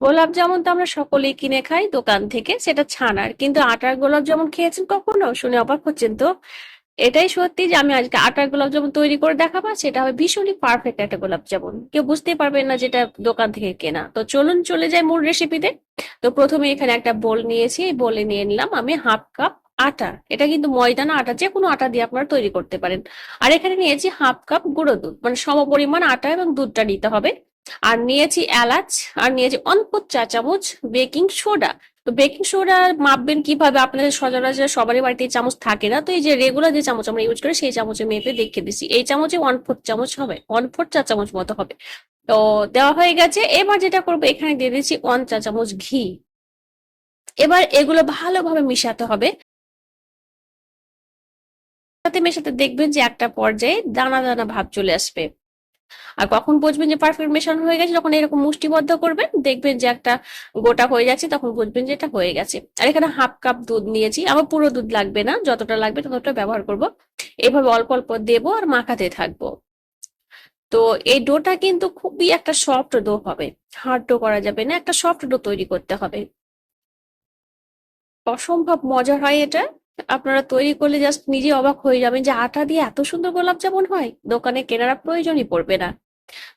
গোলাপ জামুন তো আমরা সকলেই কিনে খাই দোকান থেকে, সেটা ছানার কিন্তু আটার গোলাপ জামুন খেয়েছেন কখনো? শুনে অবাক হচ্ছেন তো। এটাই সত্যি যে আমি আজকে আটার গোলাপ জামুন তৈরি করে দেখাবো, সেটা হবে ভীষণই পারফেক্ট একটা গোলাপ জামুন। কেউ বুঝতেই পারবেন না যেটা দোকান থেকে কেনা। তো চলুন চলে যাই মূল রেসিপিতে তো প্রথমে এখানে একটা বোল নিয়েছি, এই বোলে নিয়ে নিলাম আমি হাফ কাপ আটা। এটা কিন্তু ময়দা না আটা যে কোনো আটা দিয়ে আপনারা তৈরি করতে পারেন। আর এখানে নিয়েছি হাফ কাপ গুঁড়ো দুধ। মানে সমপরিমাণ আটা এবং দুধটা নিতে হবে। আর নিয়েছি এলাচ, আর নিয়েছি অল্প চা চামচ বেকিং সোডা। তো বেকিং সোডা মাপবেন কীভাবে? আপনাদের সচরাচর সবারই বাড়িতে এই চামচ থাকে না। তো এই যে রেগুলার যে চামচ আমরা ইউজ করি, সেই চামচে মেপে দেখে দিছি এই চামচে ওয়ান ফোর্থ চামচ হবে ওয়ান ফোর্থ চা চামচ মতো হবে। তো দেওয়া হয়ে গেছে। এবার যেটা করব, এখানে দিয়ে দিচ্ছি ওয়ান চা চামচ ঘি। এবার এগুলো ভালোভাবে মিশাতে হবে। সাথে মেশাতে দেখবেন যে একটা পর্যায়ে দানা দানা ভাব চলে আসবে। আর কখন বুঝবেন যে পারফেক্ট মেশানো হয়ে গেছে, যখন এরকম মুষ্টিবদ্ধ করবেন, দেখবেন যে একটা গোটা হয়ে যাচ্ছে, তখন বুঝবেন যে এটা হয়ে গেছে। আর এখানে হাফ কাপ দুধ নিয়েছি, আমার পুরো দুধ লাগবে না, যতটা লাগবে ততটা ব্যবহার করব। এভাবে অল্প অল্প দেবো আর মাখাতে থাকব। তো এই ডোটা কিন্তু খুবই একটা সফট ডো হবে। হার্ড ডো করা যাবে না, একটা সফট ডো তৈরি করতে হবে। অসম্ভব মজা হয় এটা। আপনারা তৈরি করলে জাস্ট নিজে অবাক হয়ে যাবেন যে আটা দিয়ে এত সুন্দর গোলাপ জামুন হয়। দোকানে কেনার প্রয়োজনই পড়বে না।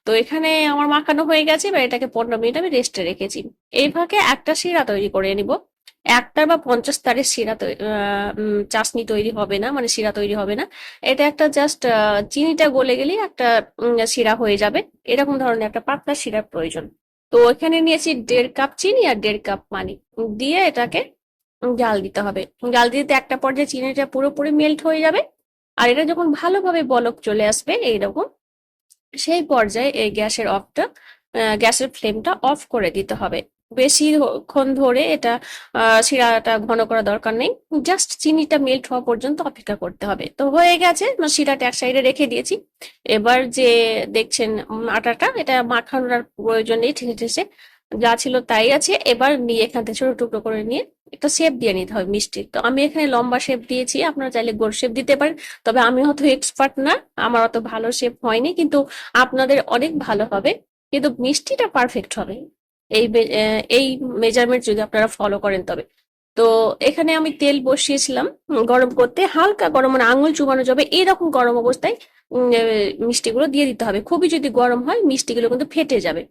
তো এখানে আমার মাখানো হয়ে গেছে, এবার এটাকে পনেরো মিনিট আমি রেস্টে রেখেছি। এই ফাঁকে একটা শিরা তৈরি করে নিব। একটার বা পঞ্চাশ তারের শিরা চাশনি তৈরি হবে না মানে শিরা তৈরি হবে না। এটা একটা জাস্ট চিনিটা গলে গেলেই একটা শিরা হয়ে যাবে। এরকম ধরনের একটা পাতলা শিরার প্রয়োজন। তো এখানে নিয়েছি দেড় কাপ চিনি আর দেড় কাপ পানি। দিয়ে এটাকে জাল দিতে হবে। জাল দিতে একটা পর্যায়ে চিনিটা পুরোপুরি মেল্ট হয়ে যাবে। আর এটা যখন ভালোভাবে বলক চলে আসবে এইরকম, সেই পর্যায়ে এই গ্যাসের অফটা গ্যাসের ফ্লেমটা অফ করে দিতে হবে। বেশিক্ষণ ধরে এটা শিরাটা ঘন করা দরকার নেই। জাস্ট চিনিটা মেল্ট হওয়া পর্যন্ত অপেক্ষা করতে হবে। তো হয়ে গেছে শিরাটা এক সাইডে রেখে দিয়েছি। এবার যে, দেখছেন, আটাটা, এটা মাখানোর প্রয়োজন নেই, ঠেসে ঠেসে যা ছিল তাই আছে। এবার নিয়ে এখান থেকে ছোট টুকরো করে নিয়ে একটা শেপ দিয়ে নিতে হবে মিষ্টির। তো আমি এখানে লম্বা শেপ দিয়েছি, আপনারা চাইলে গোল শেপ দিতে পারেন। তবে আমি অত এক্সপার্ট না, আমার অত ভালো শেপ হয়নি, কিন্তু আপনাদের অনেক ভালো হবে। কিন্তু মিষ্টিটা পারফেক্ট হবে। এই এই মেজারমেন্ট যদি আপনারা ফলো করেন তবে। তো এখানে আমি তেল বসিয়েছিলাম গরম করতে। হালকা গরম মানে আঙুল চুবানো যাবে, এরকম গরম অবস্থায় মিষ্টিগুলো দিয়ে দিতে হবে। খুবই যদি গরম হয়, মিষ্টিগুলো কিন্তু ফেটে যাবে।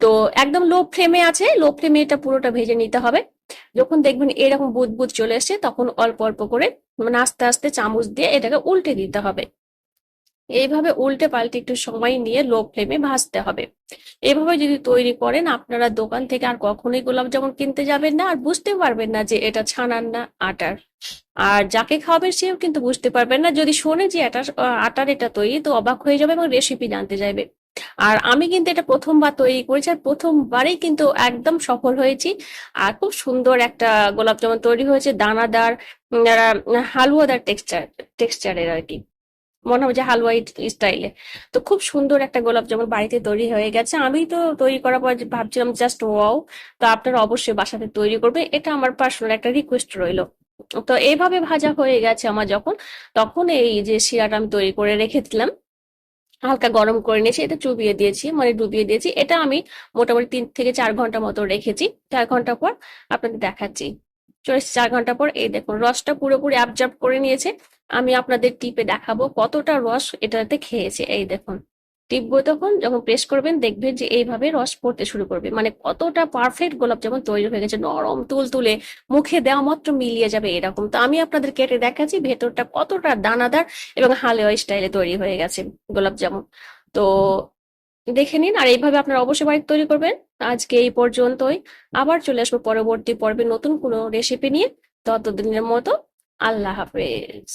তো একদম লো ফ্লেমে আছে লো ফ্লেমে এটা পুরোটা ভেজে নিতে হবে। যখন দেখবেন এরকম বুদবুদ চলে এসেছে, তখন অল্প অল্প করে মানে আস্তে আস্তে চামচ দিয়ে এটাকে উল্টে দিতে হবে। এইভাবে উল্টে পাল্টে একটু সময় নিয়ে লো ফ্লেমে ভাজতে হবে। এভাবে যদি তৈরি করেন, আপনারা দোকান থেকে আর কখনোই গোলাপ জামুন কিনতে যাবেন না, আর বুঝতে পারবেন না যে এটা ছানার না আটার। আর যাকে খাওয়াবেন সেও কিন্তু বুঝতে পারবেন না। যদি শোনে যে এটা আটার এটা তৈরি, তো অবাক হয়ে যাবে এবং রেসিপি জানতে চাইবে। আর আমি কিন্তু এটা প্রথমবার তৈরি করেছি আর প্রথমবারেই কিন্তু একদম সফল হয়েছি। আর খুব সুন্দর একটা গোলাপ জামুন তৈরি হয়েছে, দানাদার হালুয়াদার টেক্সচার টেক্সচারের আর কি। মনে হয় যে হালুয়াই স্টাইলে তো খুব সুন্দর একটা গোলাপ জামুন বাড়িতে তৈরি হয়ে গেছে। আমি তো তৈরি করার পর ভাবছিলাম, জাস্ট ওয়াও তো আপনারা অবশ্যই বাসাতে তৈরি করবে এটা আমার পার্সোনাল একটা রিকোয়েস্ট রইল। তো এইভাবে ভাজা হয়ে গেছে আমার যখন। তখন এই যে শিরাটা আমি তৈরি করে রেখেছিলাম হালকা গরম করে নিয়েছি এটা চুবিয়ে দিয়েছি মানে ডুবিয়ে দিয়েছি। এটা আমি মোটামুটি তিন থেকে চার ঘণ্টা মতো রেখেছি। চার ঘণ্টা পর আপনাদের দেখাচ্ছি। চলে চার ঘণ্টা পর এই দেখুন, রসটা পুরোপুরি অ্যাবজার্ভ করে নিয়েছে। আমি আপনাদের টিপে দেখাবো কতটা রস এটাতে খেয়েছে। এই দেখুন। টিপবো তখন যখন প্রেস করবেন, দেখবেন যে এইভাবে রস পড়তে শুরু করবে। মানে কতটা পারফেক্ট গোলাপ জামুন তৈরি হয়ে গেছে, নরম তুলতুলে মুখে দেওয়া মাত্র মিলিয়ে যাবে এরকম। তো আমি আপনাদের কেটে দেখাচ্ছি, ভেতরটা কতটা দানাদার এবং হালুয়া স্টাইলে তৈরি হয়ে গেছে গোলাপ জামুন। তো দেখে নিন, আর এইভাবে আপনারা অবশ্যই বাড়িতে তৈরি করবেন। আজকে এই পর্যন্তই। আবার চলে আসব পরবর্তী পর্বে নতুন কোনো রেসিপি নিয়ে। ততদিনের মতো আল্লাহ হাফেজ।